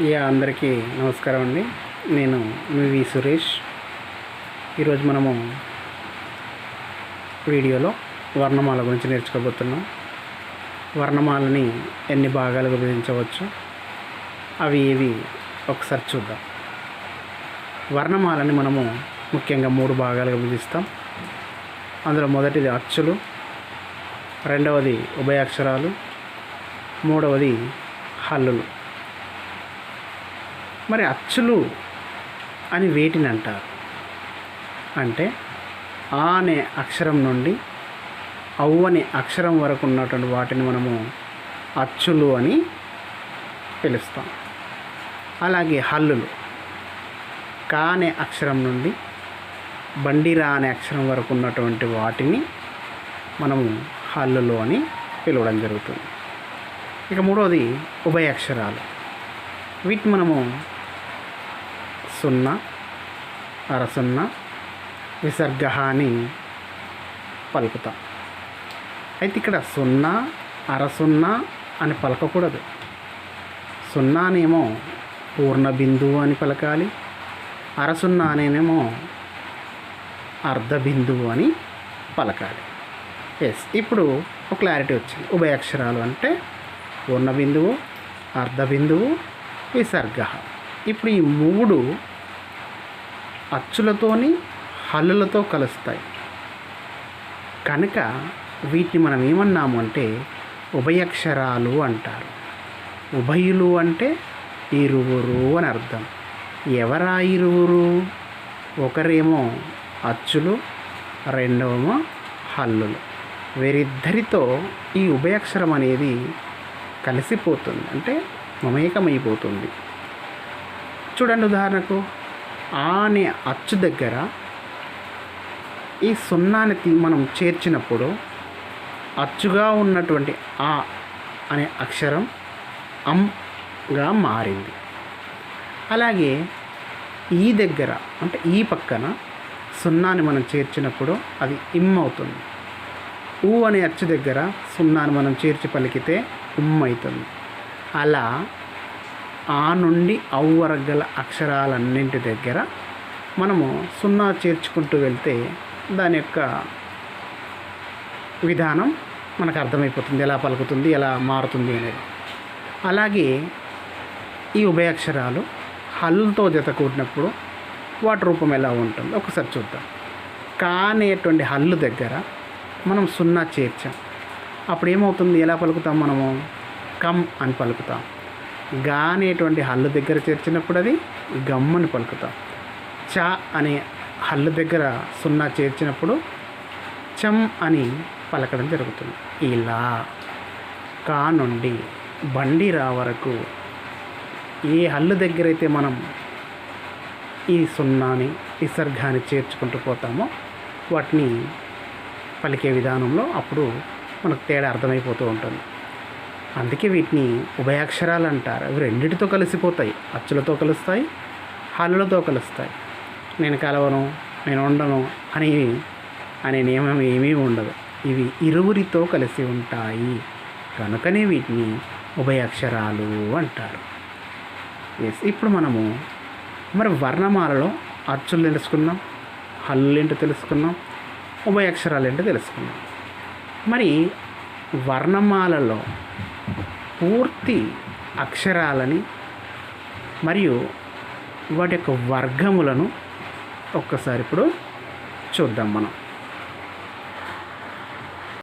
Yeah అందరికీ నమస్కారం అండి. నేను వివి సురేష్. ఈరోజు మనము వీడియోలో వర్ణమాల గురించి నేర్చుకోబోతున్నాం. వర్ణమాలని ఎన్ని భాగాలుగా విభజించవచ్చు? అవి ఏవి? ఒకసారి చూద్దాం. వర్ణమాలని మనము ముఖ్యంగా మూడు భాగాలుగా విభజిస్తాం. అందులో మొదటిది అచ్చులు రెండవది ఉభయాక్షరాలు మూడవది హల్లులు. మరి అచ్చులు అని వేటిని అంటారు? అంటే ఆ అనే అక్షరం నుండి అవ్వు అనే అక్షరం వరకు ఉన్నటువంటి వాటిని మనము అచ్చులు అని పిలుస్తాం. అలాగే హల్లులు. కా అనే అక్షరం నుండి బండిరా అనే అక్షరం వరకు ఉన్నటువంటి వాటిని మనము హల్లులు అని పిలవడం జరుగుతుంది. ఇక మూడవది ఉభయ అక్షరాలు. వీటిని మనము సున్నా అరసున్నా విసర్గ అని పలుకుతాం. అయితే ఇక్కడ సున్నా అరసున్నా అని పలకకూడదు. సున్నానేమో పూర్ణ బిందువు అని పలకాలి. అరసున్నా అనేనేమో అర్ధ బిందువు అని పలకాలి. ఎస్ ఇప్పుడు ఒక క్లారిటీ వచ్చింది. ఉభయ అక్షరాలు అంటే పూర్ణ బిందువు అర్ధ బిందువు విసర్గ ఇప్పుడు ఈ మూడు అచ్చులతోని హల్లులతో కలుస్తాయి. కనుక వీటిని మనం ఏమన్నాము అంటే ఉభయక్షరాలు అంటారు. ఉభయులు అంటే ఇరువురు అని అర్థం. ఎవరా ఇరువురు ఒకరేమో అచ్చులు రెండవమో హల్లులు. వీరిద్దరితో ఈ ఉభయక్షరం అనేది కలిసిపోతుంది. అంటే మమేకమైపోతుంది. చూడండి ఉదాహరణకు ఆ అనే అచ్చు దగ్గర ఈ సున్నాని తీ- మనం చేర్చినప్పుడు అచ్చుగా ఉన్నటువంటి ఆ అనే అక్షరం అంగా మారింది. అలాగే ఈ దగ్గర అంటే ఈ పక్కన సున్నాని మనం చేర్చినప్పుడు అది ఇమ్ అవుతుంది. ఊ అనే అచ్చు దగ్గర సున్నాని మనం చేర్చి పలికితే ఉమ్ అవుతుంది. అలా ఆ నుండి అవు వరకు గల అక్షరాలన్నింటి దగ్గర మనము సున్నా చేర్చుకుంటూ వెళ్తే దాని యొక్క విధానం మనకు అర్థమైపోతుంది ఎలా పలుకుతుంది ఎలా మారుతుంది అనేది. అలాగే ఈ ఉభయాక్షరాలు హల్లుతో జత కూడినప్పుడు వాటి రూపం ఎలా ఉంటుంది ఒకసారి చూద్దాం. కా అనేటువంటి హల్లు దగ్గర మనం సున్నా చేర్చాం. అప్పుడు ఏమవుతుంది? ఎలా పలుకుతాం మనము? కమ్ అని పలుకుతాం. గా అనేటువంటి హల్లు దగ్గర చేర్చినప్పుడు అది గమ్మని పలుకుతాం. చ అనే హల్లు దగ్గర సున్నా చేర్చినప్పుడు చం అని పలకడం జరుగుతుంది. ఇలా కా నుండి బండి రా వరకు ఏ హల్లు దగ్గర అయితే మనం ఈ సున్నాని విసర్గాన్ని చేర్చుకుంటూ పోతామో వాటిని పలికే విధానంలో అప్పుడు మనకు తేడా అర్థమైపోతూ ఉంటుంది. అందుకే వీటిని ఉభయాక్షరాలు అంటారు అవి రెండిటితో కలిసిపోతాయి. అచ్చులతో కలుస్తాయి హల్లులతో కలుస్తాయి. నేను కలవను నేను ఉండను అనేవి అనే నియమం ఏమీ ఉండదు. ఇవి ఇరువురితో కలిసి ఉంటాయి. కనుకనే వీటిని ఉభయాక్షరాలు అంటారు. ఎస్ ఇప్పుడు మనము మరి వర్ణమాలలో అచ్చులు తెలుసుకున్నాం హల్లులు ఏంటో తెలుసుకున్నాం ఉభయాక్షరాలు ఏంటో తెలుసుకున్నాం మరి వర్ణమాలలో పూర్తి అక్షరాలని మరియు వాటి యొక్క వర్గములను ఒక్కసారి ఇప్పుడు చూద్దాం మనం.